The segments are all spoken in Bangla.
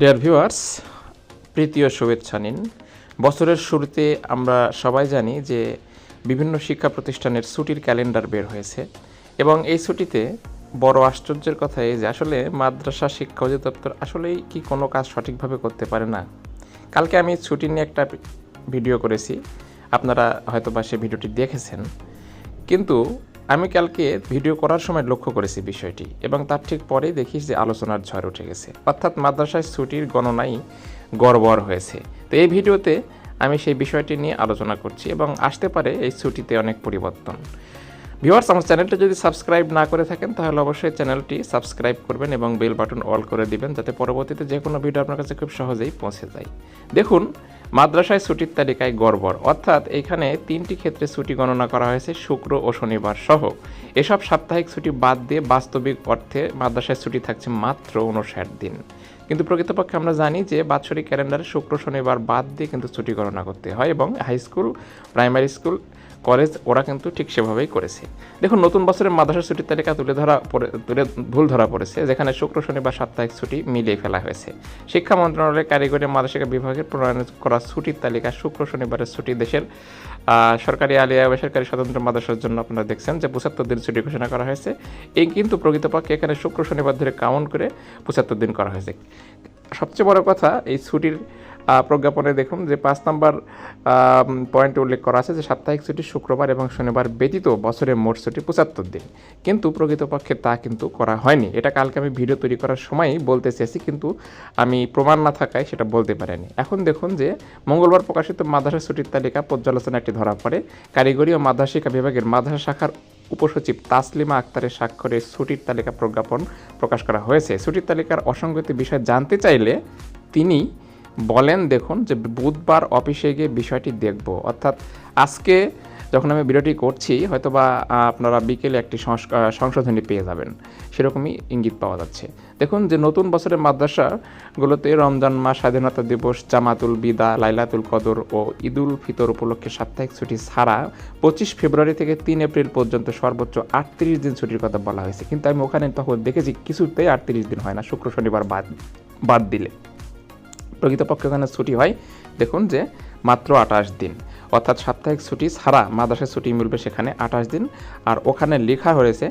ডিয়ার ভিউয়ার্স প্রীতীয় শুভেচ্ছা নিন। বছরের শুরুতে আমরা সবাই জানি যে বিভিন্ন শিক্ষা প্রতিষ্ঠানের ছুটির ক্যালেন্ডার বের হয়েছে এবং এই ছুটিতে বড় আশ্চর্যের কথা এই যে আসলে মাদ্রাসা শিক্ষা অধিদপ্তর আসলেই কি কোনো কাজ সঠিকভাবে করতে পারে না। কালকে আমি ছুটি নিয়ে একটা ভিডিও করেছি, আপনারা হয়তো বা সে ভিডিওটি দেখেছেন। কিন্তু আমি কালকে ভিডিও করার সময় লক্ষ্য করেছি বিষয়টি, এবং তার ঠিক পরেই দেখি যে আলোচনার ঝড় উঠে গেছে। অর্থাৎ মাদ্রাসায় ছুটির গণনাই গড়বড় হয়েছে। তো এই ভিডিওতে আমি সেই বিষয়টি নিয়ে আলোচনা করছি, এবং আসতে পারে এই ছুটিতে অনেক পরিবর্তন। ভিউয়ার্স, আমার চ্যানেলটি যদি সাবস্ক্রাইব না করে থাকেন, তাহলে অবশ্যই চ্যানেলটি সাবস্ক্রাইব করবেন এবং বেল বাটন অল করে দিবেন, যাতে পরবর্তীতে যে কোনো ভিডিও আপনার কাছে খুব সহজেই পৌঁছে যায়। দেখুন মাদ্রাসায় ছুটির তালিকায় গড়বড়। অর্থাৎ এখানে তিনটি ক্ষেত্রে ছুটি গণনা করা হয়েছে শুক্র ও শনিবার সহ। এসব সাপ্তাহিক ছুটি বাদ দিয়ে বাস্তবিক অর্থে মাদ্রাসায় ছুটি থাকছে মাত্র উনষাট দিন। কিন্তু প্রকৃতপক্ষে আমরা জানি যে বাৎসরিক ক্যালেন্ডারে শুক্র, শনিবার বাদ দিয়ে কিন্তু ছুটি গণনা করতে হয় এবং high school, primary school, college ওরা কিন্তু ঠিক সেভাবেই করেছে। দেখুন, নতুন বছরের মাদ্রাসা ছুটির তালিকা তুলে ধরা পড়ে, তুলে, ভুল ধরা পড়েছে, যেখানে শুক্র, শনিবার সাপ্তাহিক ছুটি মিলিয়ে ফেলা হয়েছে। শিক্ষা মন্ত্রণালয়ের কারিগরি মাদ্রাসা বিভাগের প্রণয়ন করা ছুটির তালিকা শুক্র, শনিবারের ছুটি দেশের সরকারি আলিয়া বেসরকারি স্বতন্ত্র মাদ্রাসার জন্য আপনারা দেখছেন যে পঁচাত্তর দিন ছুটি ঘোষণা করা হয়েছে। এই কিন্তু প্রকৃতপক্ষে এখানে শুক্র, শনিবার ধরে কাউন্ট করে পঁচাত্তর দিন করা হয়েছে। সবচেয়ে বড় কথা, এই ছুটির প্রজ্ঞাপনে দেখুন যে পাঁচ নম্বর পয়েন্টে উল্লেখ করা আছে যে সাপ্তাহিক ছুটি শুক্রবার এবং শনিবার ব্যতীত বছরের মোট ছুটি পঁচাত্তর দিন। কিন্তু প্রকৃতপক্ষে তা কিন্তু করা হয়নি। এটা কালকে আমি ভিডিও তৈরি করার সময়ই বলতে চেয়েছি, কিন্তু আমি প্রমাণ না থাকায় সেটা বলতে পারিনি। এখন দেখুন যে মঙ্গলবার প্রকাশিত মাদ্রাসা ছুটির তালিকা পর্যালোচনা একটি ধরা পড়ে। কারিগরি ও মাদ্রাসা শিক্ষা বিভাগের মাদ্রাসা শাখার উপসচিব তাসলিমা আক্তারের স্বাক্ষরে ছুটির তালিকা প্রজ্ঞাপন প্রকাশ করা হয়েছে। ছুটির তালিকার অসঙ্গতি বিষয় জানতে চাইলে তিনি বলেন, দেখুন যে বুধবার অফিসে গিয়ে বিষয়টি দেখব। অর্থাৎ আজকে যখন আমি ভিডিওটি করছি হয়তোবা আহ, আপনারা বিকেলে একটি সংশোধনী পেয়ে যাবেন। সেরকমই ইঙ্গিত পাওয়া যাচ্ছে। দেখুন যে নতুন বছরের মাদ্রাসাগুলোতে রমজান মাস স্বাধীনতা দিবস জামাতুল বিদা লাইলাতুল কদর ও ঈদুল ফিতর উপলক্ষে সাপ্তাহিক ছুটি ছাড়া পঁচিশ ফেব্রুয়ারি থেকে তিন এপ্রিল পর্যন্ত সর্বোচ্চ আটত্রিশ দিন ছুটির কথা বলা হয়েছে। কিন্তু আমি ওখানে তখন দেখেছি কিছুতেই আটত্রিশ দিন হয় না শুক্র শনিবার বাদ বাদ দিলে। প্রকৃতপক্ষে ওখানে ছুটি হয় দেখুন যে মাত্র আঠাশ দিন। অর্থাৎ সাপ্তাহিক ছুটি ছাড়া মাদ্রাসায় ছুটি মিলবে সেখানে আঠাশ দিন আর ওখানে লেখা হয়েছে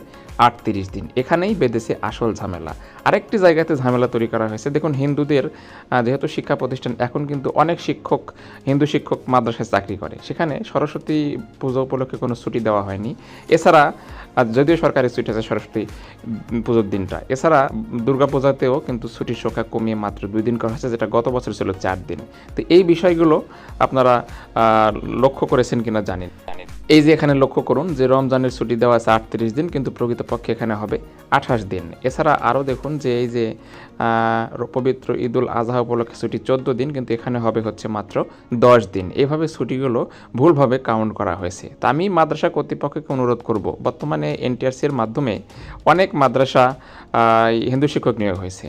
আটত্রিশ দিন। এখানেই বেঁধেছে আসল ঝামেলা। আরেকটি জায়গাতে ঝামেলা তৈরি করা হয়েছে। দেখুন, হিন্দুদের যেহেতু শিক্ষা প্রতিষ্ঠান, এখন কিন্তু অনেক শিক্ষক, হিন্দু শিক্ষক মাদ্রাসায় চাকরি করে। সেখানে সরস্বতী পুজো উপলক্ষে কোনো ছুটি দেওয়া হয়নি। এছাড়া যদিও সরকারি ছুটি আছে সরস্বতী পুজোর দিনটা, এছাড়া দুর্গা পূজাতেও কিন্তু ছুটির সংখ্যা কমিয়ে মাত্র দুই দিন করা হয়েছে, যেটা গত বছর ছিল চার দিন। তো এই বিষয়গুলো আপনারা লক্ষ্য করেছেন কিনা জানেন। এই যে এখানে লক্ষ্য করুন যে রমজানের ছুটি দেওয়া আছে আটত্রিশ দিন, কিন্তু প্রকৃতপক্ষে এখানে হবে আঠাশ দিন। এছাড়া আরও দেখুন যে এই যে পবিত্র ঈদুল আজহা উপলক্ষে ছুটি চোদ্দ দিন, কিন্তু এখানে হবে হচ্ছে মাত্র দশ দিন। এইভাবে ছুটিগুলো ভুলভাবে কাউন্ট করা হয়েছে। তা আমি মাদ্রাসা কর্তৃপক্ষকে অনুরোধ করব, বর্তমানে এনটিআরসির মাধ্যমে অনেক মাদ্রাসা হিন্দু শিক্ষক নিয়োগ হয়েছে।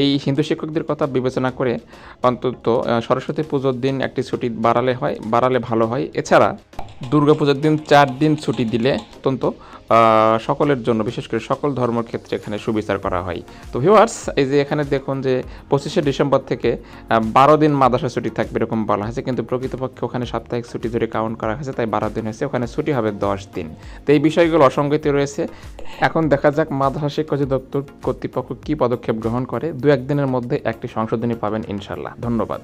এই হিন্দু শিক্ষকদের কথা বিবেচনা করে অন্তত সরস্বতী পুজোর দিন একটি ছুটি বাড়ালে হয়, বাড়ালে ভালো হয়। এছাড়া দুর্গাপূজার দিন চার দিন ছুটি দিলে অত্যন্ত সকলের জন্য, বিশেষ করে সকল ধর্মের ক্ষেত্রে এখানে সুবিচার করা হয়। তো ভিউয়ার্স এই যে এখানে দেখুন যে পঁচিশে ডিসেম্বর থেকে বারো দিন মাদ্রাসা ছুটি থাকবে এরকম বলা হয়েছে, কিন্তু প্রকৃতপক্ষে ওখানে সাপ্তাহিক ছুটি ধরে কাউন্ট করা হয়েছে, তাই বারো দিন হয়েছে, ওখানে ছুটি হবে দশ দিন। তো এই বিষয়গুলো অসঙ্গতি রয়েছে। এখন দেখা যাক মাদ্রাসা শিক্ষা দপ্তর কর্তৃপক্ষ কী পদক্ষেপ গ্রহণ করে। দু একদিনের মধ্যে একটি সংশোধনী পাবেন ইনশাল্লাহ ধন্যবাদ।